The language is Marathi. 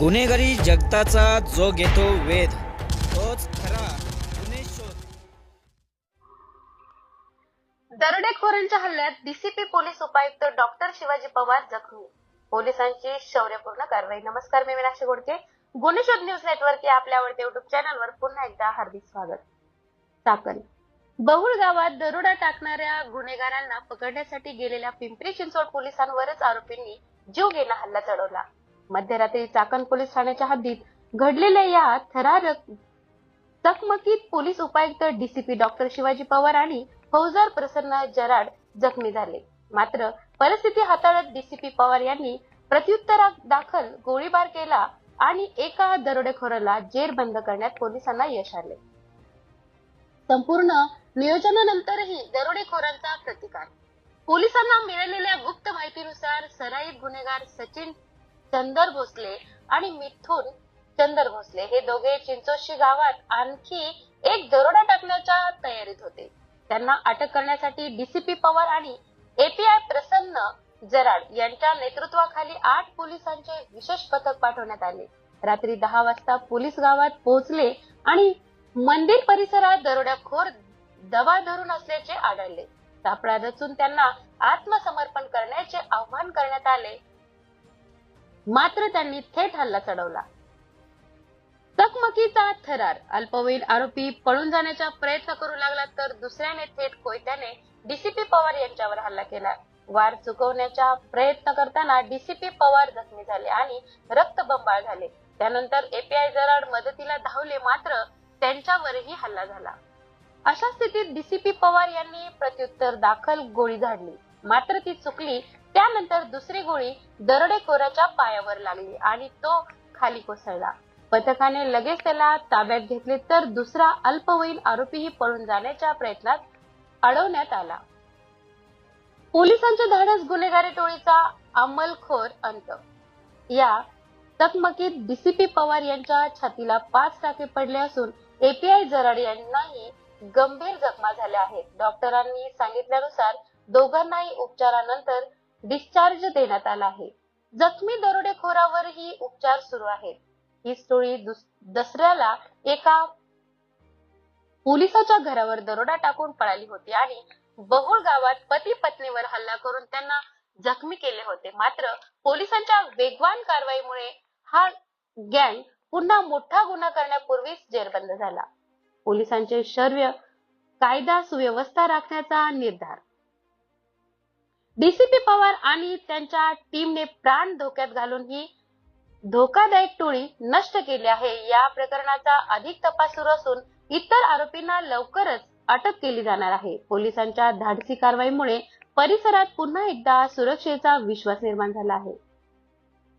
गुन्हेगारी जगताचा जो घेतो वेध तोच खरा गुन्हे शोध. दरोडेखोरांच्या हल्ल्यात डीसीपी पोलीस उपायुक्त डॉक्टर शिवाजी पवार जखमी. पोलिसांची शौर्यपूर्ण कारवाई. नमस्कार मी मीनाक्षी गोडके गुन्हे शोध न्यूज नेटवर्क या आपल्या आवडते युट्यूब चॅनलवर पुन्हा एकदा हार्दिक स्वागत. चाकण बहुळ गावात दरोडा टाकणाऱ्या गुन्हेगारांना पकडण्यासाठी गेलेल्या पिंपरी चिंचवड पोलिसांवरच आरोपींनी जीव घेणा हल्ला चढवला. मध्यरात्री चाकण पोलीस ठाण्याच्या हद्दीत घडलेल्या या थरारक चकमकीत पोलीस उपायुक्त डीसीपी डॉक्टर शिवाजी पवार आणि फौजदार प्रसन्न जराड जखमी झाले. मात्र परिस्थिती हाताळत डीसीपी पवार यांनी प्रत्युत्तरा दाखल गोळीबार केला आणि एका दरोडेखोराला जेरबंद करण्यात पोलिसांना यश आले. संपूर्ण नियोजनानंतरही दरोडेखोरांचा प्रतिकार. पोलिसांना मिळालेल्या गुप्त माहितीनुसार सराईत गुन्हेगार सचिन चंदर भोसले आणि मिथुन चंदर भोसले. हे दोघे चिंचोशी गावात आणखी एक दरोडा टाकण्याच्या तयारीत होते. त्यांना अटक करण्यासाठी डीसीपी पवार आणि एपीआय प्रसन्न जराड यांच्या नेतृत्वाखाली आठ पोलिसांचे विशेष पथक पाठवण्यात आले. रात्री दहा वाजता पोलीस गावात पोहोचले आणि मंदिर परिसरात दरोड्याखोर दबा धरून असल्याचे आढळले. सापळा रचून त्यांना आत्मसमर्पण करण्याचे आवाहन करण्यात आले. मात्र त्यांनी थेट हल्ला चढवला. चकमकीचा थरार. अल्पवयीन आरोपी पळून जाण्याचा प्रयत्न करू लागला तर दुसऱ्याने थेट कोयत्याने डीसीपी पवार यांच्यावर हल्ला केला. वार चुकवण्याचा प्रयत्न करताना डीसीपी पवार जखमी झाले आणि रक्तबंबाळ झाले. त्यानंतर एपीआय जराड मदतीला धावले मात्र त्यांच्यावरही हल्ला झाला. अशा स्थितीत डीसीपी पवार यांनी प्रत्युत्तर दाखल गोळी झाडली. मात्र ती चुकली त्यानंतर दुसरी गोळी दरोडेखोराच्या पायावर लागली आणि तो खाली कोसळला. पथकाने लगेच त्याला ताब्यात घेतले तर दुसरा अल्पवयीन आरोपीही पळून जाण्याच्या प्रयत्नात अडवण्यात आला. पोलिसांच्या धाडस गुन्हेगारी टोळीचा अंमलखोर अंत. या चकमकीत डीसीपी पवार यांच्या छातीला पाच टाके पडले असून एपीआय जराड यांनाही गंभीर जखमा झाल्या आहेत. डॉक्टरांनी सांगितल्यानुसार दोघांनाही उपचारानंतर डिस्चार्ज देण्यात आला आहे. जखमी दरोडेखोरावरही उपचार सुरू आहेत. ही स्टोरी दसऱ्याला एका पोलिसाच्या घरावर दरोडा टाकून पळाली होती आणि बहुळ गावात पती पत्नीवर हल्ला करून त्यांना जखमी केले होते. मात्र पोलिसांच्या वेगवान कारवाईमुळे हा गँग पुन्हा मोठा गुन्हा करण्यापूर्वीच जेरबंद झाला. पोलिसांचे शौर्य कायदा सुव्यवस्था राखण्याचा निर्धार डीसीपी पवार आणि त्यांच्या टीमने प्राण धोक्यात घालून ही धोकादायक टोळी नष्ट केली आहे. या प्रकरणाचा अधिक तपास सुरू असून इतर आरोपींना लवकरच अटक केली जाणार आहे. पोलिसांच्या धाडसी कारवाईमुळे परिसरात पुन्हा एकदा सुरक्षेचा विश्वास निर्माण झाला आहे.